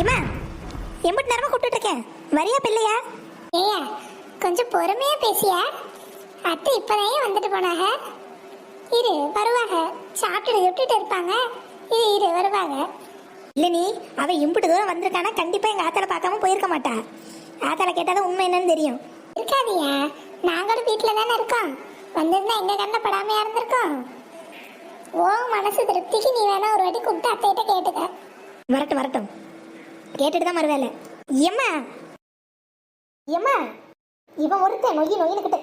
இம்மா எம்பிட்டு நேரமா கூப்பிட்டு இருக்கேன் வரியா பிள்ளையா? ஏயா கொஞ்சம் பொறுமையா பேசியா? அத்தை இப்பதான் வந்துட்டு போனாங்க. இரு வருவாங்க. சாப்பிட்டு விட்டுட்டு இருப்பாங்க. இரு இரு வருவாங்க. இல்ல நீ அவ இம்புட்டு தூரம் வந்திருக்கானா கண்டிப்பா எங்க ஆத்தால பார்க்காம போயிருக்க மாட்டா. ஆத்தால கேட்டாதான் உண்மை என்னன்னு தெரியும். இருக்காதியா நாங்களும் வீட்டில் தானே இருக்கோம். வந்திருந்தா எங்க கண்ண படாமையா இருந்திருக்கோம். ஓ மனசு திருப்திக்கு நீ வேணா ஒரு வாட்டி கூப்பிட்டு அத்தைகிட்ட கேட்டுக்க. வரட்டும் வரட்டும். கேட்டுட்டு தான் மறுவேலை எம்மா? எம்மா? இவன் ஒருத்தன் நொய்யி நொய்யினுக்கிட்டு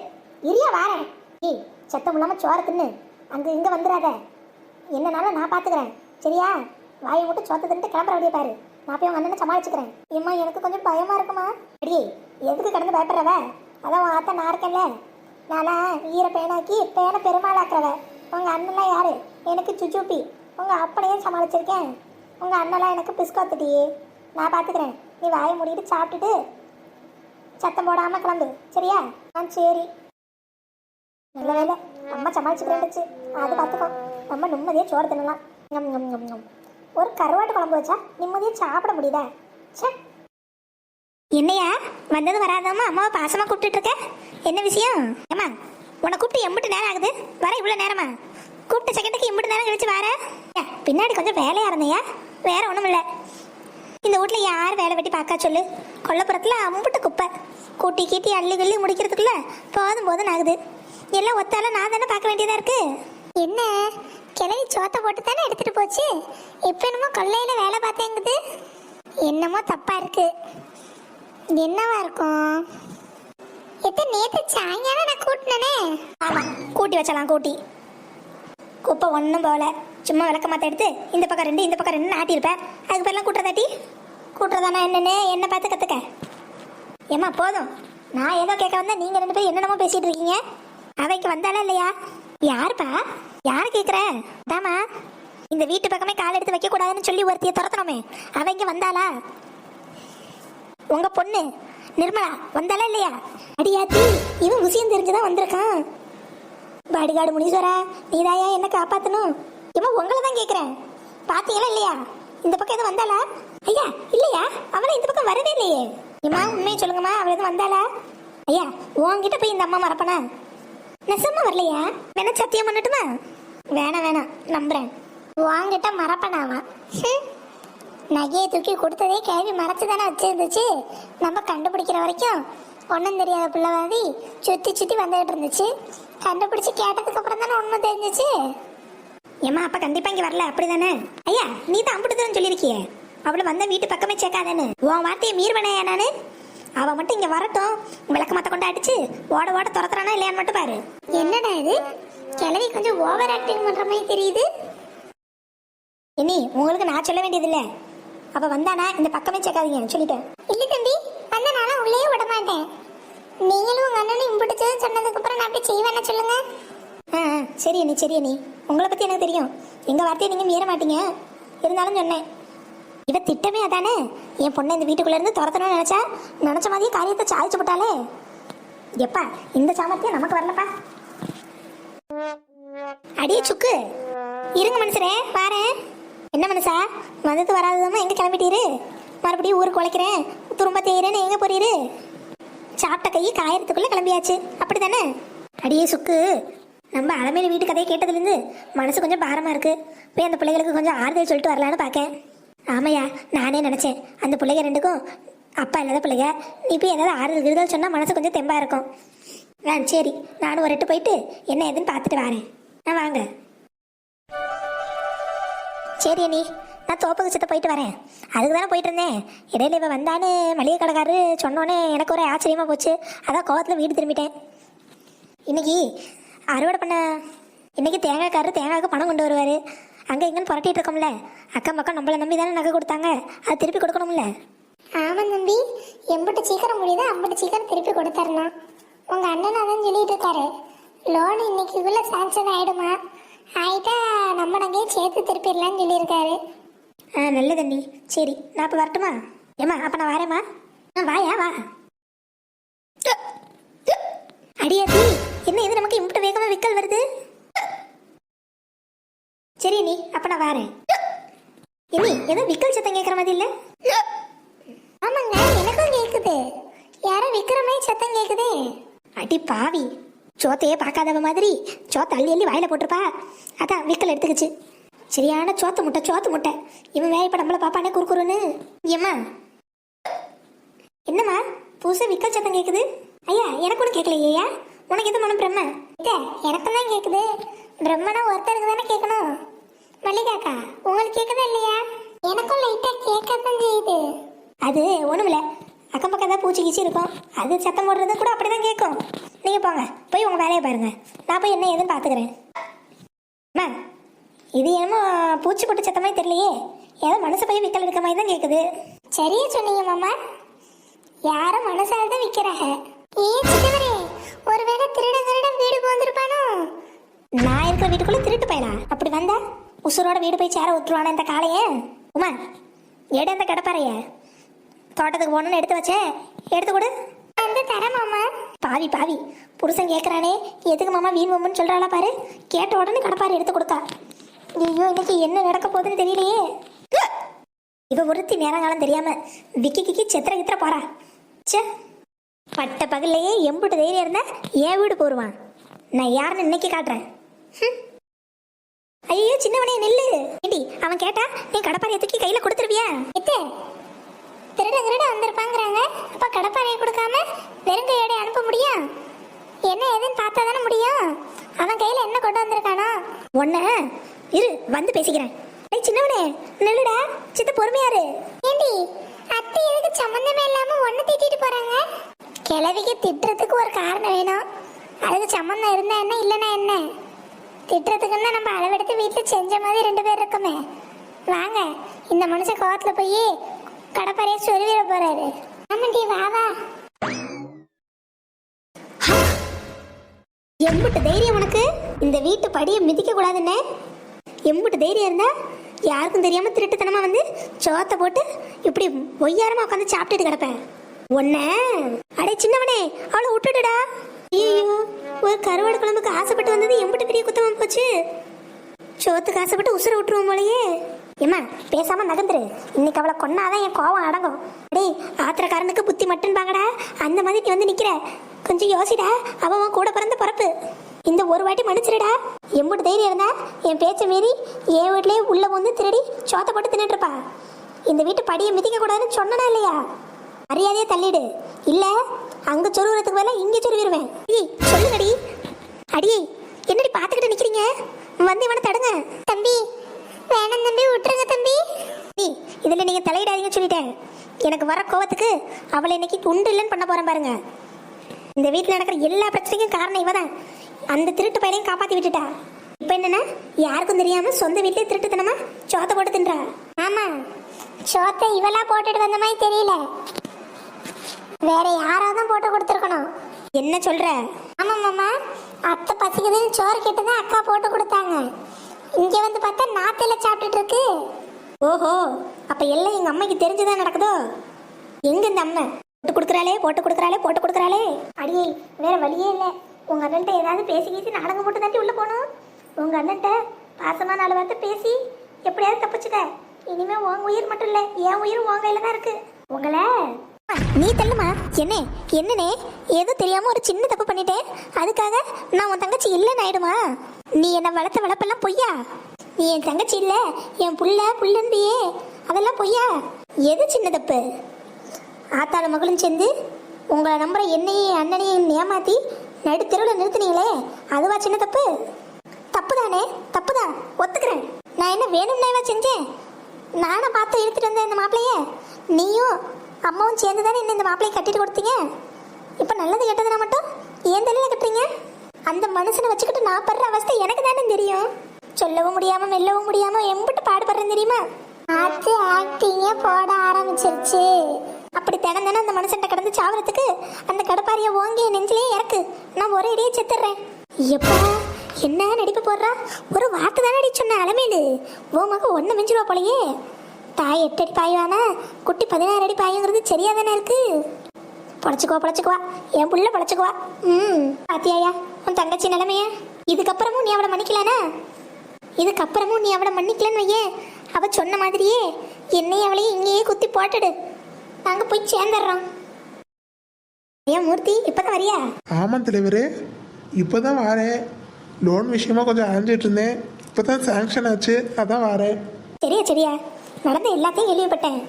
இரியா வாரேன் ஏய் சத்தம் இல்லாமல் சோறு தின்னு. அங்கே இங்கே வந்துடாத என்னனாலும் நான் பார்த்துக்கிறேன் சரியா? வாயை மட்டும் சோத்த தின்ட்டு கிளம்புற வழியை பாரு. நான் போய் உங்கள் அண்ணனை சமாளிச்சுக்கிறேன். ஏம்மா எனக்கு கொஞ்சம் பயமாக இருக்குமா? அடியே எதுக்கு கடந்து பயப்படுறவ? அதான் உன் ஆத்தா நான் இருக்கேன்ல. நானா ஈர பேனாக்கி பேனை பெருமாளாக்குறவ. உங்கள் அண்ணன்லாம் யாரு? எனக்கு சுச்சுப்பி உங்கள் அப்பனையும் சமாளிச்சிருக்கேன். உங்கள் அண்ணன்லாம் எனக்கு பிஸ்கோத்துட்டியே நான் பார்த்துக்கிறேன் நீ வாயை மூடிட்டு சாப்பிட்டுட்டு சத்தம் போடாமல் கிளம்பு. சரியா? ஆ சரி. நல்ல வேலை. அம்மா சமாளிச்சுக்கிறேன்னுச்சு அது பார்த்துக்கோ நம்ம நிம்மதியாக சோறு தின்னலாம். நம் நம் நம் ஒரு கருவாட்டு குழம்பு வச்சா நிம்மதியாக சாப்பிட முடியுதா? ச்சே. என்னையா? வந்தது வராதம்மா அம்மாவை பாசமாக கூப்பிட்டுட்டு என்ன விஷயம்? ஏமா உன்னை கூப்பிட்டு எம்பிட்டு நேரம் ஆகுது. வர இவ்வளோ நேரமா? கூப்பிட்ட செகண்டுக்கு எம்பிட்டு நேரம் கழிச்சு வர. பின்னாடி கொஞ்சம் வேலையாக இருந்தையா? வேற ஒன்றும் இல்லை இந்த வீட்டில் யார் வேலை வெட்டி பார்க்க சொல்லு? கொல்லப்புறத்தில் அம்புட்டு குப்பை. கூட்டி கீட்டி அள்ளி கிள்ளி முடிக்கிறதுக்குள்ள போதும் போதும் ஆகுது. எல்லாம் ஒத்தால நான் தானே பார்க்க வேண்டியதா இருக்கு? என்ன? கிளவி சோத்தை போட்டு தானே எடுத்துட்டு போச்சு? இப்போ என்னமோ கொள்ளையில வேலை பார்த்தேங்குது. என்னமோ தப்பா இருக்கு. என்னவா இருக்கும்? எத்த நேத்து சாயங்காலம் நான் கூட்டினே ஆமாம் கூட்டி வச்சலாம் கூட்டி. குப்பை ஒன்றும் போகல. சும்மா விளக்க மாத்த எடுத்து இந்த பக்கம் ரெண்டு இந்த பக்கம் ரெண்டு நாட்டியிருப்பேன் அதுக்கு பேரெல்லாம் கூட்டுறதாட்டி? கூட்டுறதானா என்னன்னு என்ன பார்த்து கற்றுக்க ஏம்மா போதும். நான் ஏதோ கேட்க வந்தா நீங்கள் ரெண்டு பேரும் என்னென்னமோ பேசிட்டு இருக்கீங்க. அவைக்கு வந்தாலா இல்லையா? யாருப்பா? யார் கேட்குற தாமா இந்த வீட்டு பக்கமே கால் எடுத்து வைக்கக்கூடாதுன்னு சொல்லி ஒருத்தியை துரத்தணுமே. அவங்க வந்தாளா? உங்க பொண்ணு நிர்மலா வந்தாளா இல்லையா? அடியாத்தி இவன் விஷயம் தெரிஞ்சுதான் வந்திருக்கான். பாடிகாடு முனீஸ்வரா நீதாயா என்ன காப்பாத்தணும்? இவன் உங்களை தான் கேட்குறேன் பாத்தீங்களா இல்லையா? இந்த பக்கம் எதுவும் வந்தாளா? ஐயா இல்லையா? அவளை இந்த பக்கம் வரவே இல்லையே. இம்மா உண்மையை சொல்லுங்கம்மா அவள் எதுவும் வந்தாளா? ஐயா உன்கிட்ட போய் இந்த அம்மா மறப்பனா? நெசமா வரலையா? வேணா சத்தியம் பண்ணட்டுமா? வேணாம் வேணாம் நம்புறேன். வாங்கிட்ட மறப்பனாவா நகையை தூக்கி கொடுத்ததே கேள்வி மறைச்சு தானே வச்சிருந்துச்சு? நம்ம கண்டுபிடிக்கிற வரைக்கும் ஒன்றும் தெரியாத பிள்ளைவாதி சுற்றி சுற்றி வந்துகிட்டு இருந்துச்சு. கண்டுபிடிச்சி கேட்டதுக்கு அப்புறம் தானே உண்மை தெரிஞ்சிச்சு? ஏம்மா அப்பா கண்டிப்பாக இங்கே வரல அப்படி தானே ஐயா நீ தான் அம்பிட்டு தூரம் சொல்லியிருக்கியே. அவளை வந்த வீட்டு பக்கமே சேர்க்காதேன்னு. உன் வார்த்தையை மீறுவனையா நானு? அவ மட்டும் இங்க வரட்டும். விளக்க மத்த கொண்டு அடிச்சு ஓட ஓட துரத்துறானா இல்லையான்னு மட்டும் பாரு. என்னடா இது? கிழவி கொஞ்சம் ஓவர் ஆக்டிங் பண்ற மாதிரி தெரியுது. இனி உங்களுக்கு நான் சொல்ல வேண்டியது இல்ல அவ வந்தானா இந்த பக்கமே சேர்க்காதீங்க சொல்லிட்டேன். இல்ல தம்பி அந்த நாள உள்ளே விட மாட்டேன். நீங்களும் உங்க அண்ணனும் இம்பிடிச்சது சொன்னதுக்கு அப்புறம் நான் அப்படி செய்வேன்னு சொல்லுங்க. ஆ ஆ, சரி அண்ணி சரி அண்ணி. உங்களை பத்தி எனக்கு தெரியும். எங்க வார்த்தையை நீங்க மீற மாட்டீங்க. இருந்தாலும் சொன்னேன். இவ திட்டமே அதானே? என் பொண்ணை இந்த வீட்டுக்குள்ள இருந்து துரத்தணும்னு நினைச்சா நினைச்ச மாதிரியே காரியத்தை சாதிச்சு போட்டாலே. எப்பா இந்த சாமர்த்தியம் நமக்கு வரலப்பா. அடியே சுக்கு. இருங்க மனுஷரே பாரேன் என்ன மனுஷா? வந்தது வராததுமா எங்க கிளம்பிட்டீரு? மறுபடியும் ஊருக்கு உழைக்கிறேன். துரும்ப தேயிறேன்னு எங்க போறீரு? சாப்பிட்ட கை காயறதுக்குள்ள கிளம்பியாச்சு. அப்படிதானே அடியே சுக்கு. நம்ம அலமையில வீட்டு கதையை கேட்டதுலேருந்து மனசு கொஞ்சம் பாரமா இருக்கு. போய் அந்த பிள்ளைகளுக்கு கொஞ்சம் ஆறுதல் சொல்லிட்டு வரலான்னு பார்க்கேன். ஆமையா நானே நினச்சேன். அந்த பிள்ளைங்க ரெண்டுக்கும் அப்பா இல்லாத பிள்ளைங்க. நீ போய் ஏதாவது ஆறுதல் விருதல் சொன்னால் மனசு கொஞ்சம் தெம்பாக இருக்கும். ஆ சரி. நானும் ஒரு எட்டு போயிட்டு என்ன ஏதுன்னு பார்த்துட்டு வரேன். ஆ வாங்க. சரி அண்ணி. நான் தோப்புக்கு சித்த போயிட்டு வரேன். அதுக்கு தானே போயிட்டு இருந்தேன். இடையில இப்போ வந்தான்னு மளிகை கடைக்காரரு சொன்னோன்னே எனக்கு ஒரு ஆச்சரியமா போச்சு. அதான் கோவத்தில் வீடு திரும்பிட்டேன். இன்னைக்கு அறுவடை பண்ண இன்னைக்கு தேங்காய்க்காரரு தேங்காய்க்கு பணம் கொண்டு வருவார். அங்கே இங்கன்னு புரட்டிட்டு இருக்கோம்ல. அக்கம் பக்கம் நம்மளை நம்பி தானே நகை கொடுத்தாங்க. அதை திருப்பி கொடுக்கணும்ல. ஆமாம் தம்பி. எம்பிட்டு சீக்கிரம் முடியுதோ? அம்பிட்டு சீக்கிரம் திருப்பி கொடுத்தாருண்ணா உங்க அண்ணன் அதான் சொல்லிட்டு இருக்காரு. லோன் இன்னைக்குள்ள சாங்ஷன் ஆயிடுமா? ஆயிட்டா நம்ம நகையை சேர்த்து திருப்பிடலாம்னு சொல்லியிருக்காரு. ஆ நல்லது அண்ணி. சரி நான் இப்போ வரட்டுமா? ஏம்மா அப்போ நான் வரேம்மா. ஆ வாயா வா. அடியாத்தி என்ன இது நமக்கு இம்பிட்டு வேகமாக விக்கல் வருது? சரி நீ அப்ப நான் வரேன். இனி ஏதோ விக்கல் சத்தம் கேட்குற மாதிரி இல்லை? ஆமாங்க எனக்கும் கேக்குது. யாரோ விக்கிற மாதிரி சத்தம் கேட்குதே அடி பாவி சோத்தையே பார்க்காதவ மாதிரி சோத்த அள்ளி அள்ளி வாயில போட்டிருப்பா. அதான் விக்கல் எடுத்துக்கிச்சு. சரியான சோத்து முட்டை சோத்து முட்டை. இவன் வேற இப்ப நம்மள பாப்பானே குறுக்குறுன்னு ஏம்மா? என்னம்மா? புதுசா விக்கல் சத்தம் கேக்குது. ஐயா எனக்கு ஒன்றும் கேட்கலையா உனக்கு எது மனம் பிரம்ம? எனக்கும் தான் கேட்குது பிரம்மனா ஒருத்தருக்கு தானே கேட்கணும் மல்லிகாக்கா உங்களுக்கு கேக்குதா இல்லையா? எனக்கும் லைட்டா கேட்கத்தான் செய்யுது. அது ஒண்ணுமில்ல. அக்கம் பக்கம் தான் பூச்சி கீச்சி இருக்கும். அது சத்தம் போடுறது கூட அப்படிதான் கேட்கும். நீங்க போங்க. போய் உங்க வேலையை பாருங்க. நான் போய் என்ன ஏதுன்னு பாத்துக்கிறேன் அம்மா இது என்னமோ பூச்சி போட்டு சத்தமே தெரியலையே. ஏதோ மனசு போய் விக்கல் இருக்க மாதிரி தான் கேட்குது சரியா சொன்னீங்க மாமா. யாரும் மனசால தான் விக்கிறாங்க ஏன் சின்னவரே ஒருவேளை திருட திருட வீடு போந்திருப்பானோ? நான் இருக்கிற வீட்டுக்குள்ள திருட்டு போயலா? அப்படி வந்தா? உசுரோட வீடு போய் சேர ஊத்துருவானே இந்த காளையே? உமா எடு அந்த கடப்பாறைய. தோட்டத்துக்கு போகணும்னு எடுத்து வச்சேன் எடுத்து கொடு. அந்த தர மாமா. பாவி பாவி. புருஷன் கேட்குறானே எதுக்கு மாமா வீண் மம்முன்னு சொல்கிறாளா பாரு. கேட்ட உடனே கடப்பாரி எடுத்து கொடுத்தா. ஐயோ இன்னைக்கு என்ன நடக்க போகுதுன்னு தெரியலையே. இவ ஒருத்தி நேரங்காலம் தெரியாம விக்கி கிக்கி செத்திர கித்திர போறா. ச்சே. பட்ட பகல்லையே எம்புட்டு தைரியம் இருந்தா என் வீடு போருவான்? நான் யாருன்னு இன்னைக்கு காட்டுறேன். ஐயோ சின்னவனே நெல்லு. ஏண்டி அவன் கேட்டா நீ கடப்பாரியை தூக்கி கையில கொடுத்துருவியா? எத்தே. திருட திருட வந்திருப்பாங்கிறாங்க. அப்ப கடப்பாறையை கொடுக்காம வெறுங்கையோட அனுப்ப முடியும் என்ன ஏதுன்னு பார்த்தா தானே முடியும்? அவன் கையில என்ன கொண்டு வந்திருக்கானோ? ஒன்ன இரு வந்து பேசிக்கிறேன். ஏய் சின்னவனே நெல்லுடா சித்த பொறுமையாரு. ஏண்டி அத்தை எதுக்கு சம்மந்தமே இல்லாம ஒன்னு திட்டிட்டு போறாங்க? கிழவிக்கு திட்டுறதுக்கு ஒரு காரணம் வேணும். அதுக்கு சம்மந்தம் இருந்தா என்ன இல்லைன்னா என்ன? திட்டுறதுக்குன்னா நம்ம அளவெடுத்து வீட்டில் செஞ்ச மாதிரி ரெண்டு பேர் இருக்கோமே. வாங்க இந்த மனுஷன் கோவத்துல போய் கடப்பாறையை சொருவிட போறாரு. ஆமாண்டி வா வா. எம்புட்டு தைரியம் உனக்கு? இந்த வீட்டு படியை மிதிக்க கூடாதுன்னு? எம்புட்டு தைரியம் இருந்தா யாருக்கும் தெரியாம திருட்டுத்தனமா வந்து சோத்த போட்டு இப்படி ஒய்யாரமா உட்காந்து சாப்பிட்டுட்டு கிடப்பேன். ஒன்ன அடே சின்னவனே அவளை விட்டுடுடா. ஐயோ ஒரு கருவாடு குழம்புக்கு ஆசைப்பட்டு வந்தது எம்புட்டு பெரிய குத்தமா போச்சு. சோத்துக்கு ஆசைப்பட்டு உசுர விட்டுருவோம் போலயே. ஏம்மா பேசாம நகர்ந்துரு. இன்னைக்கு அவளை கொன்னாதான் என் கோவம் அடங்கும். டேய் ஆத்திரக்காரனுக்கு புத்தி மட்டும் பாங்கடா அந்த மாதிரி நீ வந்து நிக்கிற. கொஞ்சம் யோசிடா அவன் உன் கூட பிறந்த பிறப்பு. இந்த ஒரு வாட்டி மன்னிச்சிருடா. எம்புட்டு தைரியம் இருந்தா என் பேச்சை மீறி என் வீட்லயே உள்ள வந்து திருடி சோத்தை போட்டு தின்னுட்டு இருப்பா. இந்த வீட்டு படியை மிதிக்க கூடாதுன்னு சொன்னனா இல்லையா? மரியாதையே தள்ளிடு. இல்ல அங்க சொருவுறதுக்கு மேல இங்க சொருவிடுவேன் சொல்லுங்கடி. அடியே என்னடி பாத்துக்கிட்டு நிக்கிறீங்க? வந்து இவனை தடுங்க. தம்பி வேணாம் தம்பி விட்டுருங்க தம்பி. இதுல நீங்க தலையிடாதீங்க சொல்லிட்டேன். எனக்கு வர கோவத்துக்கு அவளை இன்னைக்கு உண்டு இல்லைன்னு பண்ண போறேன் பாருங்க. இந்த வீட்டில் நடக்கிற எல்லா பிரச்சனைக்கும் காரணம் இவ தான் அந்த திருட்டு பையனையும் காப்பாத்தி விட்டுட்டா. இப்போ என்னன்னா யாருக்கும் தெரியாம சொந்த வீட்லயே திருட்டுத்தனமா சோத்த போட்டு தின்றா. ஆமா சோத்தை இவளா போட்டுட்டு வந்த மாதிரி தெரியல. வேற யாராவது போட்டு கொடுத்துருக்கணும். என்ன சொல்ற? ஆமா மாமா. அத்தை பசிக்குதுன்னு சோறு கேட்டுதான் அக்கா போட்டு கொடுத்தாங்க. இங்க வந்து பார்த்தா நாத்தில சாப்பிட்டுட்டு இருக்கு. ஓஹோ அப்ப எல்லாம் எங்க அம்மைக்கு தெரிஞ்சுதான் நடக்குதோ? எங்க இந்த அம்மை? போட்டு கொடுக்குறாளே போட்டு கொடுக்குறாளே போட்டு கொடுக்குறாளே. அடியே வேற வழியே இல்லை. உங்க அண்ணன்ட்ட ஏதாவது பேசி கேசி நாடகம் போட்டு தாண்டி உள்ள போகணும். உங்க அண்ணன்ட்ட பாசமா நாலு வார்த்தை பேசி எப்படியாவது தப்பிச்சுக்க. இனிமே உன் உயிர் மட்டும் இல்லை என் உயிரும் உன் கையில தான் இருக்கு. உங்களை நீ தள்ளுமா? என்ன? என்னனே? ஏதோ தெரியாம ஒரு சின்ன தப்பு பண்ணிட்டேன் அதுக்காக நான் உன் தங்கச்சி இல்லைன்னு ஆயிடுமா? நீ என்ன வளர்த்த வளர்ப்பெல்லாம் பொய்யா? நீ என் தங்கச்சி இல்ல என் புள்ள புள்ளன்றியே. அதெல்லாம் பொய்யா? எது சின்ன தப்பு? ஆத்தாள மகளும் சேர்ந்து உங்களை நம்புற என்னையும் அண்ணனையும் ஏமாத்தி நடுத்தெருவில் நிறுத்துனீங்களே. அதுவா சின்ன தப்பு? தப்பு தானே தப்பு தான் ஒத்துக்கிறேன். நான் என்ன வேணும்னேவா செஞ்சேன்? நானும் பார்த்து எடுத்துட்டு வந்தேன் இந்த மாப்பிளைய நீயும் அம்மாவும் சேர்ந்து தானே என்ன இந்த மாப்பிளையை கட்டிட்டு கொடுத்தீங்க? இப்போ நல்லது கெட்டதுனா மட்டும் ஏன் தலையில கட்டுறீங்க? அந்த மனுஷனை வச்சுக்கிட்டு நான் படுற அவஸ்தை எனக்கு தானே தெரியும். சொல்லவும் முடியாம மெல்லவும் முடியாம எம்பிட்டு பாடுபடுறேன் தெரியுமா? ஆத்து ஆக்டிங்க போட ஆரம்பிச்சிருச்சு. அப்படி தினம் தினம் அந்த மனுஷன்ட்ட கடந்து சாவறதுக்கு அந்த கடப்பாரிய ஓங்கிய நெஞ்சிலே இறக்கு. நான் ஒரே இடையே செத்துறேன். எப்பா என்ன நடிப்பு போடுறா? ஒரு வார்த்தை தானே அடி சொன்ன அலமேலு. ஓ மக ஒன்று மிஞ்சிருவா போலயே. தாய் எட்டு அடி பாயுவானா? குட்டி பதினாறு அடி பாயுங்கிறது சரியா தானே இருக்கு? பொழைச்சுக்குவா பொழைச்சுக்குவா. என் புள்ள பொழைச்சுக்குவா. ம். பாத்தியாயா உன் தங்கச்சி நிலைமைய? இதுக்கப்புறமும் நீ அவளை மன்னிக்கலானா? இதுக்கப்புறமும் நீ அவளை மன்னிக்கலன்னு வையே. அவ சொன்ன மாதிரியே என்னையும் அவளையும் இங்கேயே குத்தி போட்டுடு. நாங்க போய் சேர்ந்துடுறோம். ஏன் மூர்த்தி இப்பதான் வரியா? ஆமாம் தலைவரே. இப்போ தான் வாரேன். லோன் விஷயமா கொஞ்சம் அலைஞ்சிட்டு இருந்தேன். இப்போ தான் சேங்ஷன் ஆச்சு. அதான் வாரேன். சரியா சரியா? நடந்த எல்லாத்தையும் கேள்விப்பட்டேன்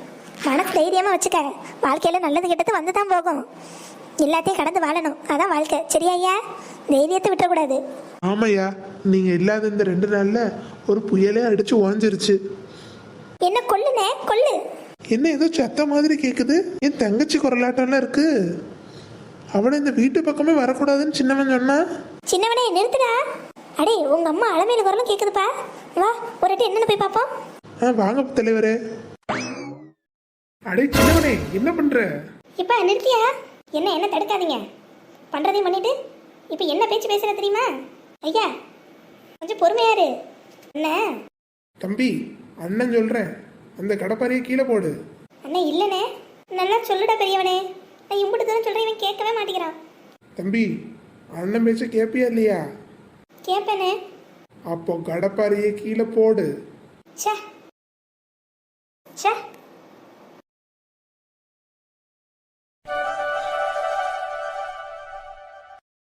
மனசு தைரியமா வச்சுக்க வாழ்க்கையில நல்லது கெட்டது வந்து தான் போகும். எல்லாத்தையும் கடந்து வாழணும். அதான் வாழ்க்கை. சரியா ஐயா? தைரியத்தை விட்டுறக்கூடாது. ஆமாய்யா. நீங்கள் இல்லாத இந்த ரெண்டு நாளில் ஒரு புயலே அடித்து ஓஞ்சிருச்சு. என்ன கொல்லுனே? கொல்லு. என்ன ஏதோ சத்த மாதிரி கேட்குது என் தங்கச்சி குரலாட்டம்லாம் இருக்கு. அவளை இந்த வீட்டு பக்கமே வரக்கூடாதுன்னு சின்னவன் சொன்னா? சின்னவனே நிறுத்துடா. அடே உங்க அம்மா அலமையில குரலும் கேக்குதுப்பா. வா ஒரு என்னன்னு போய் பார்ப்போம். ஆ வாங்க தலைவரே. அடே சின்னவனே என்ன பண்ற? இப்ப நிறுத்தியா? என்ன என்ன தடுக்காதீங்க. பண்றதையும் பண்ணிட்டு இப்ப என்ன பேச்சு பேசுற தெரியுமா? ஐயா கொஞ்சம் பொறுமையா இரு. என்ன தம்பி அண்ணன் சொல்றேன். அந்த கடப்பாரியை கீழே போடு. அண்ணே இல்லனே நல்லா சொல்லுடா பெரியவனே. நான் இம்புட்டு தான் சொல்றேன் இவன் கேட்கவே மாட்டேங்கிறான். தம்பி அண்ணன் பேச்ச கேப்பியா இல்லையா? கேட்பேனே அப்போ கடப்பாரியை கீழே போடு. ச்சே ச்சே